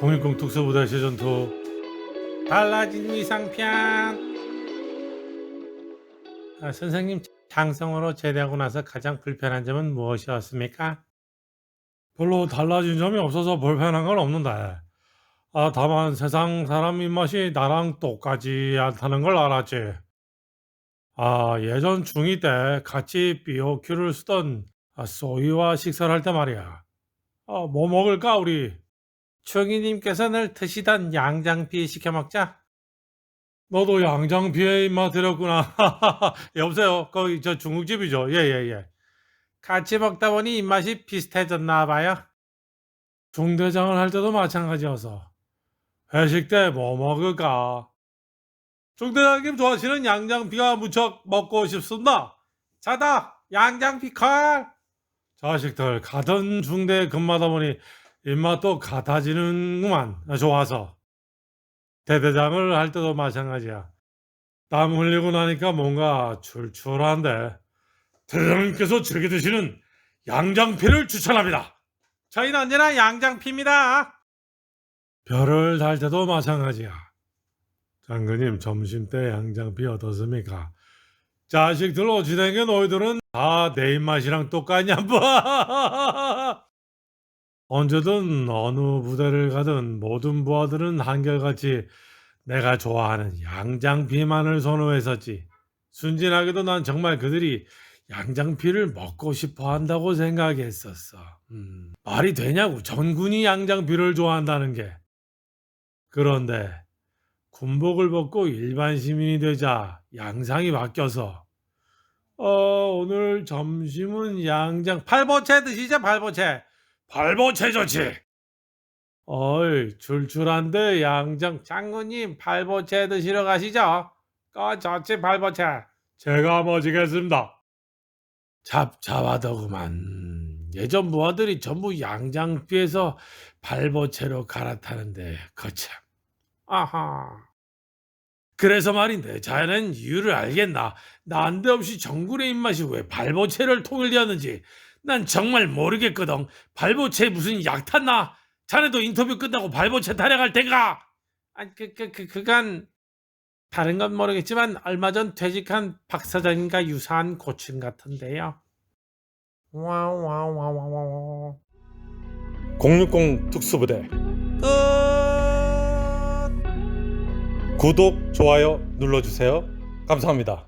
공익공 특수부대 시즌2 달라진 위상편. 아, 선생님 장성으로 제대하고 나서 가장 불편한 점은 무엇이었습니까? 별로 달라진 점이 없어서 불편한 건 없는데. 아, 다만 세상 사람 입맛이 나랑 똑같지 않다는 걸 알았지. 아, 예전 중2 때 같이 BOQ를 쓰던 아, 소희와 식사를 할 때 말이야. 아, 뭐 먹을까 우리? 충이님께서 늘 드시던 양장피 시켜 먹자. 너도 양장피에 입맛 들였구나. 여보세요. 거기 저 중국집이죠. 예예 예. 같이 먹다 보니 입맛이 비슷해졌나 봐요. 중대장을 할 때도 마찬가지여서 회식 때 뭐 먹을까? 중대장님 좋아하시는 양장피가 무척 먹고 싶습니다. 자다 양장피 칼. 자식들 가던 중대 근무하다 보니 입맛도 같아지는구만. 좋아서. 대대장을 할 때도 마찬가지야. 땀 흘리고 나니까 뭔가 출출한데. 대대장님께서 즐겨 드시는 양장피를 추천합니다. 저희는 언제나 양장피입니다. 별을 달 때도 마찬가지야. 장군님 점심 때 양장피 어떻습니까? 자식들 어찌된 게 너희들은 다 내 입맛이랑 똑같냐 뭐 언제든 어느 부대를 가든 모든 부하들은 한결같이 내가 좋아하는 양장피만을 선호했었지. 순진하게도 난 정말 그들이 양장피를 먹고 싶어 한다고 생각했었어. 음, 말이 되냐고 전군이 양장피를 좋아한다는 게. 그런데 군복을 벗고 일반 시민이 되자 양상이 바뀌어서 어, 오늘 점심은 양장 팔보채 드시죠 팔보채. 팔보채 좋지. 어이 출출한데 양장 장군님 팔보채 드시러 가시죠. 어 좋지 팔보채. 제가 모시겠습니다. 잡잡하더구만. 예전 부하들이 전부 양장피에서 발보채로 갈아타는데 거참. 아하. 그래서 말인데 자넨 이유를 알겠나? 난데없이 정군의 입맛이 왜 발보채를 통일되었는지 난 정말 모르겠거든. 발보채 무슨 약 탔나? 자네도 인터뷰 끝나고 발보채 타령할 텐가? 아니 그 그 그 그간 다른 건 모르겠지만 얼마 전 퇴직한 박 사장님과 유사한 고충 같은데요. 와와와와와 060 특수부대 끝. 구독 좋아요 눌러주세요 감사합니다